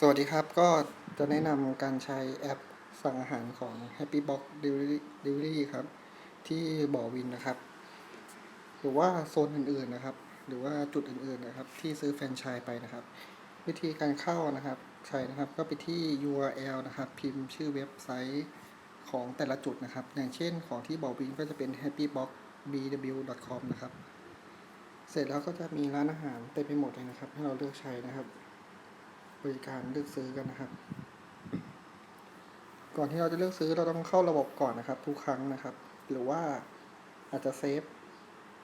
สวัสดีครับก็จะแนะนำการใช้แอปสั่งอาหารของ Happy Box Delivery Delivery ครับ ที่บ่อวินนะครับ หรือว่าโซนอื่นๆนะครับ หรือว่าจุดอื่นๆนะครับ ที่ซื้อแฟรนไชส์ไปนะครับ วิธีการเข้านะครับใช่นะครับ ก็ไปที่ URL นะครับ พิมพ์ชื่อเว็บไซต์ของแต่ละจุดนะครับ อย่างเช่นของที่บ่อวินก็จะเป็น happyboxbw.com นะครับ เสร็จแล้วก็จะมีร้านอาหารเต็มไปหมดเลยนะครับ ให้เราเลือกใช้นะครับ บริการเลือกซื้อกันนะครับ ก่อนที่เราจะเลือกซื้อเราต้องเข้าระบบก่อนนะครับ ทุกครั้งนะครับ หรือว่าอาจจะเซฟ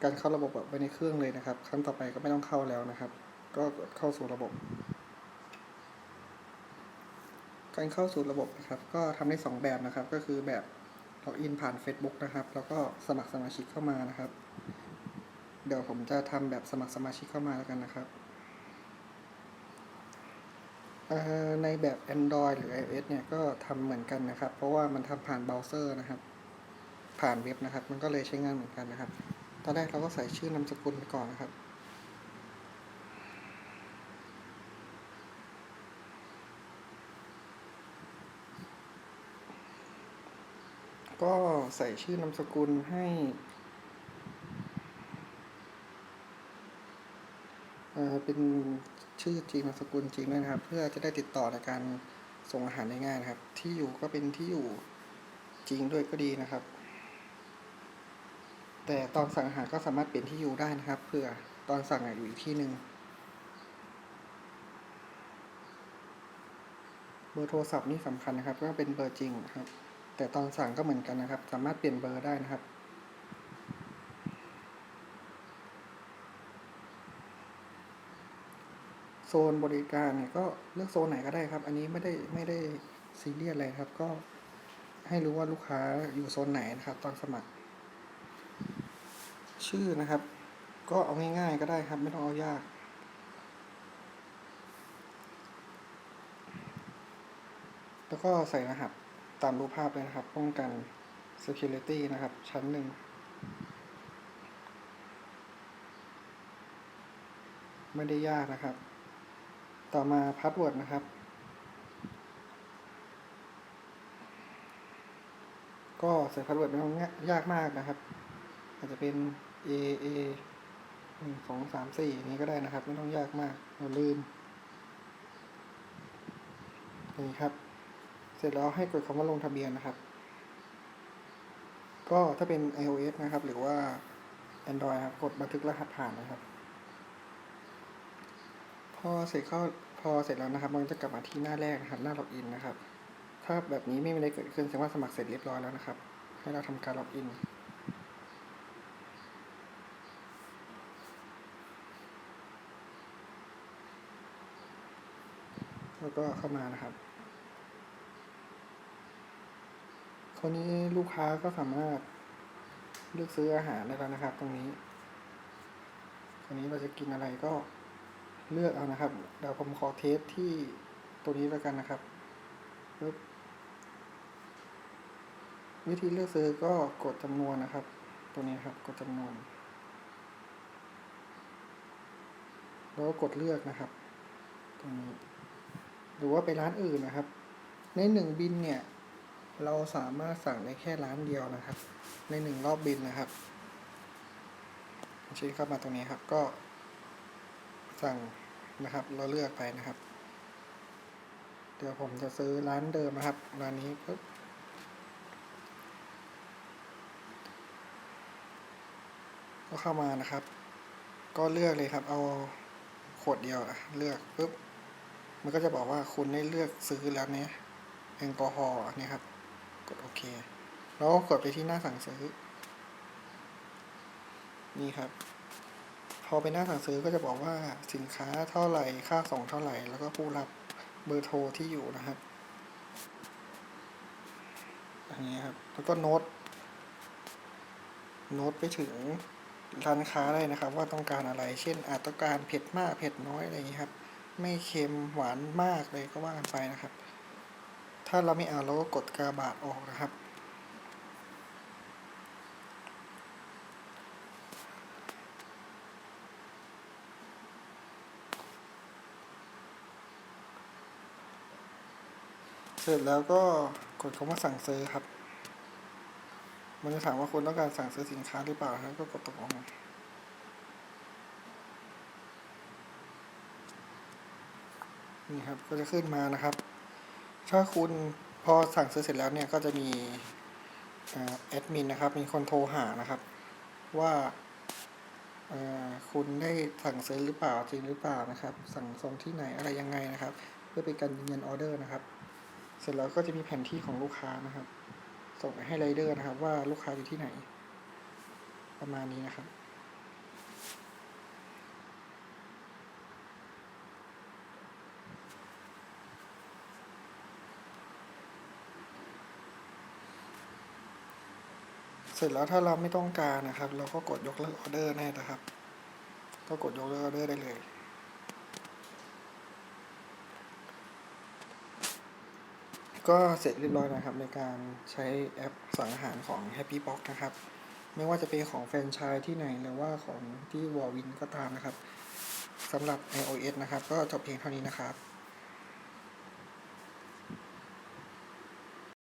การเข้าระบบแบบไว้ในเครื่องเลยนะครับ ครั้งต่อไปก็ไม่ต้องเข้าแล้วนะครับ ก็เข้าสู่ระบบ การเข้าสู่ระบบนะครับ ก็ทำได้สองแบบนะครับ ก็คือแบบล็อกอินผ่าน Facebook นะครับ แล้วก็สมัครสมาชิกเข้ามานะครับ เดี๋ยวผมจะทำแบบสมัครสมาชิกเข้ามาแล้วกันนะครับ ในแบบ Android หรือ iOS เนี่ยก็ทำเหมือนกันนะครับ เพราะว่ามันทำผ่านเบราว์เซอร์นะครับ ผ่านเว็บนะครับ มันก็เลยใช้งานเหมือนกันนะครับ ตอนแรกเราก็ใส่ชื่อนามสกุลไปก่อนนะครับก็ใส่ชื่อนามสกุลให้ เป็นชื่อจริงนามสกุลจริงด้วยนะครับ เพื่อจะได้ติดต่อในการส่งอาหารได้ง่ายนะครับ ที่อยู่ก็เป็นที่อยู่จริงด้วยก็ดีนะครับ แต่ตอนสั่งอาหารก็สามารถเปลี่ยนที่อยู่ได้นะครับเพื่อตอนสั่งอยู่อีกที่หนึ่งเบอร์โทรศัพท์นี่สำคัญนะครับ ก็เป็นเบอร์จริงครับ แต่ตอนสั่งก็เหมือนกันนะครับ สามารถเปลี่ยนเบอร์ได้นะครับ โซนบริการเนี่ยก็เลือกโซนไหนก็ได้ครับ อันนี้ไม่ได้ไม่ได้ซีเรียสเลยครับ ก็ให้รู้ว่าลูกค้าอยู่โซนไหนนะครับ ตอนสมัคร ชื่อนะครับ ก็เอาง่ายๆก็ได้ครับ ไม่ต้องเอายาก แล้วก็ใส่รหัสตามรูปภาพเลยนะครับ ป้องกัน security นะครับ ชั้นหนึ่งไม่ได้ยากนะครับ ต่อมาพาสเวิร์ดนะครับ ก็ใส่พาสเวิร์ดไม่ต้องยากมากนะครับ อาจจะเป็น A A หนึ่งสองสามสี่นี้ก็ได้นะครับ ไม่ต้องยากมากอย่าลืมนี่ครับ เสร็จแล้วให้กดคำว่าลงทะเบียนนะครับ ก็ถ้าเป็น iOS นะครับ หรือว่า Android ครับ กดบันทึกรหัสผ่านนะครับ พอเสร็จเข้าพอเสร็จแล้วนะครับ มันจะกลับมาที่หน้าแรกนะครับ หน้าล็อกอินนะครับ ถ้าแบบนี้ไม่มีอะไรเกิดขึ้นแสดงว่าสมัครเสร็จเรียบร้อยแล้วนะครับ ให้เราทำการล็อกอินแล้วก็เข้ามานะครับคนนี้ลูกค้าก็สามารถเลือกซื้ออาหารได้แล้วนะครับ ตรงนี้คนนี้เราจะกินอะไรก็ เลือกเอานะครับ เดี๋ยวผมขอเทสที่ตัวนี้แล้วกันนะครับปึ๊บวิธีเลือกซื้อก็กดจำนวนนะครับ ตัวนี้ครับ กดจำนวน แล้วก็กดเลือกนะครับ ตรงนี้ หรือว่าไปร้านอื่นนะครับ ในหนึ่งบินเนี่ย เราสามารถสั่งได้แค่ร้านเดียวนะครับ ในหนึ่งรอบบินนะครับชี้เข้ามาตรงนี้ครับ ก็ สั่งนะครับ เราเลือกไปนะครับ เดี๋ยวผมจะซื้อร้านเดิมนะครับ ร้านนี้ปุ๊บก็เข้ามานะครับ ก็เลือกเลยครับ เอาขวดเดียวอะเลือกปุ๊บ มันก็จะบอกว่าคุณได้เลือกซื้อแล้วเนี่ยแอลกอฮอล์นี่ครับ กดโอเค แล้วก็กดไปที่หน้าสั่งซื้อ นี่ครับ อไปหน้าสั่งซื้อก็จะบอกว่าสินค้าเท่าไหร่ค่าส่งเท่าไหร่ แล้วก็ผู้รับเบอร์โทรที่อยู่นะครับอันนี้ครับแล้วก็โน้ตโน้ตไปถึงร้านค้าได้นะครับ ว่าต้องการอะไร เช่น อาจต้องการเผ็ดมากเผ็ดน้อยอะไรอย่างนี้ครับ ไม่เค็มหวานมากเลยก็ว่ากันไปนะครับ ถ้าเราไม่เอาเราก็กดกาบาทออกนะครับ เสร็จแล้วก็กดคำว่าสั่งซื้อครับ มันจะถามว่าคุณต้องการสั่งซื้อสินค้าหรือเปล่าครับก็กดตกลงนี่ครับก็จะขึ้นมานะครับ ถ้าคุณพอสั่งซื้อเสร็จแล้วเนี่ยก็จะมีแอดมินนะครับ มีคนโทรหานะครับ ว่าอ่าคุณได้สั่งซื้อหรือเปล่าจริงหรือเปล่านะครับ สั่งส่งที่ไหนอะไรยังไงนะครับ เพื่อเป็นการยืนยันออเดอร์นะครับ เสร็จแล้วก็จะมีแผนที่ของลูกค้านะครับ ส่งไปให้ไรเดอร์นะครับ ว่าลูกค้าอยู่ที่ไหน ประมาณนี้นะครับเสร็จแล้วถ้าเราไม่ต้องการนะครับ เราก็กดยกเลิกออเดอร์แน่นะครับ ก็กดยกเลิกออเดอร์ได้เลย ก็เสร็จเรียบร้อยนะครับในการใช้แอปสั่งอาหารของ Happy Box นะครับ ไม่ว่าจะเป็นของแฟรนไชส์ที่ไหนหรือว่าของที่วอลวินก็ตามนะครับสำหรับ iOS นะครับ ก็จบเพียงเท่านี้นะครับ